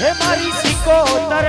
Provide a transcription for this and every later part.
હે મારી સિકોતર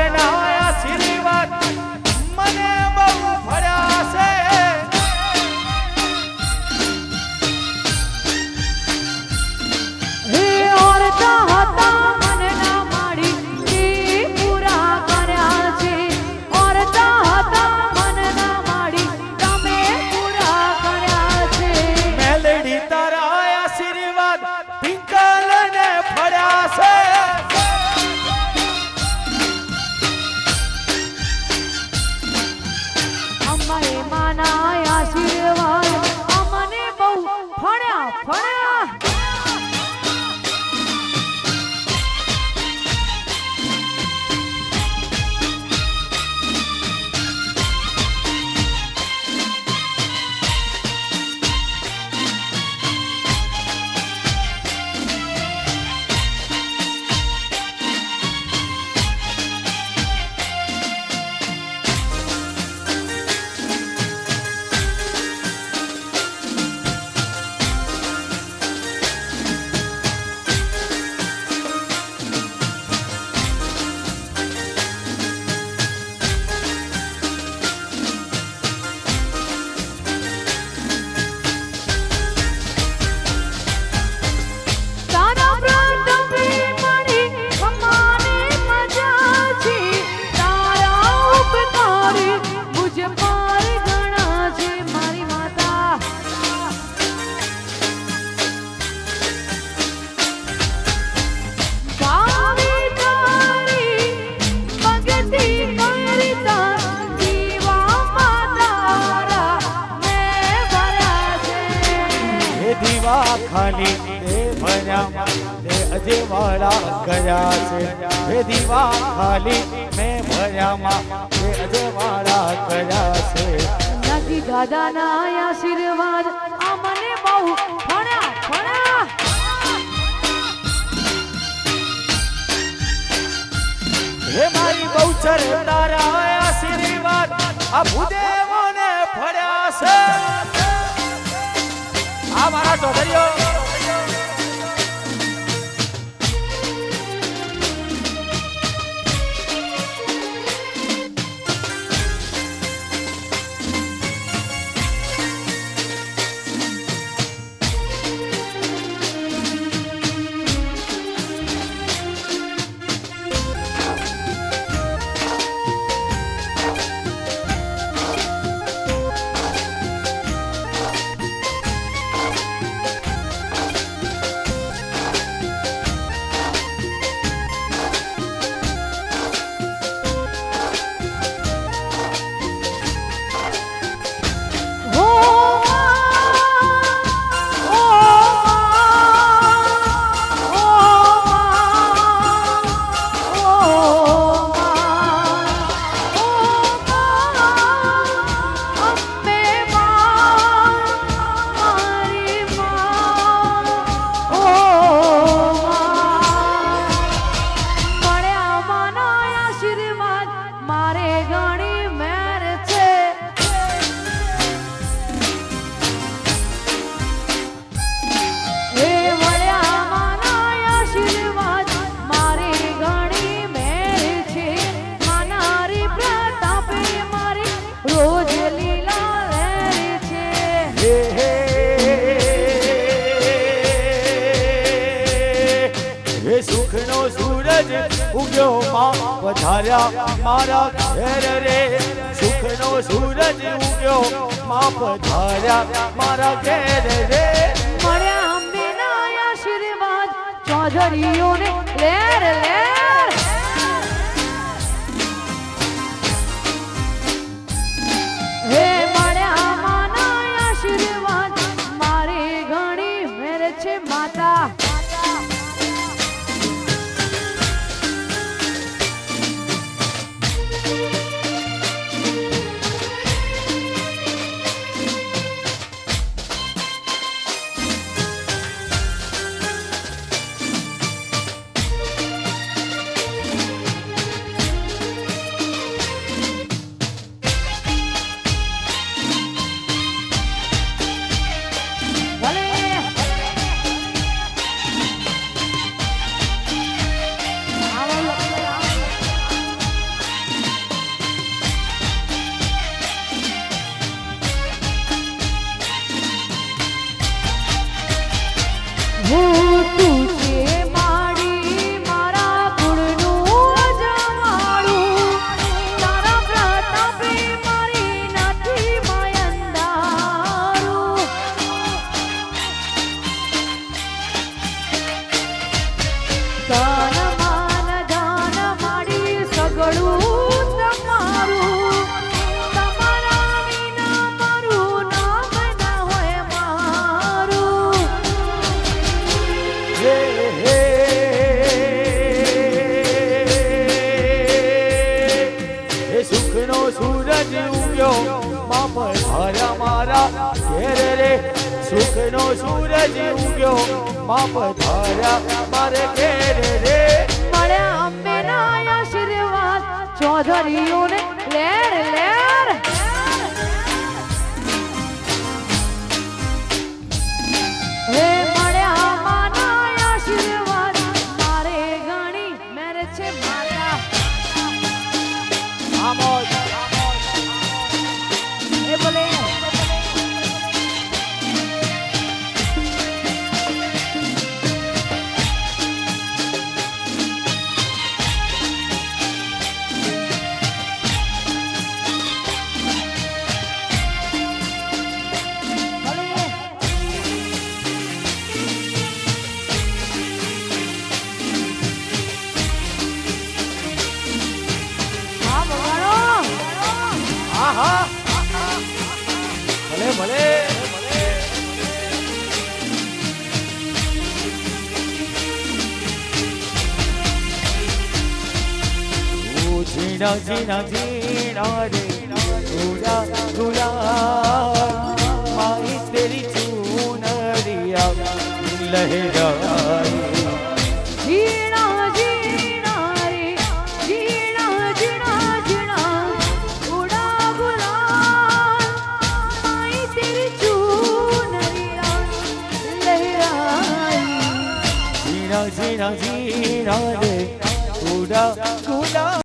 ખાલી તે ભર્યા તે અજવાળા ગયા છે. હે દીવા ખાલી મેં ભર્યામાં તે અજવાળા ગયા છે. નથી દાદાના આશીર્વાદ આ મને બહુ ભણ્યા ભણ્યા હે મારી બહુચર તારા આશીર્વાદ આ ભૂદેવોને ફળ્યા છે. ચોધરીઓ હે સુખનો સૂરજ ઉગ્યો માં પધાર્યા મારા ઘેર રે. સુખનો સૂરજ ઉગ્યો માં પધાર્યા મારા ઘેર રે. મળ્યા અંબેના આશીર્વાદ, ચૌધરીઓને લેર લેર. Woo! ગયો. મામ હારા મારા ઘેર રે. સુખનો સૂરજ ઉગ્યો. મામ ધારા મારે ઘેર રે. મળ્યા અંબેના આશીર્વાદ. ચોધરીઓને લેર લેર ભલે ઝીણા ઝીણા ઝીણા રે ગુલા ગુલા મારી તેરી ચૂનરિયા લહેરાઈ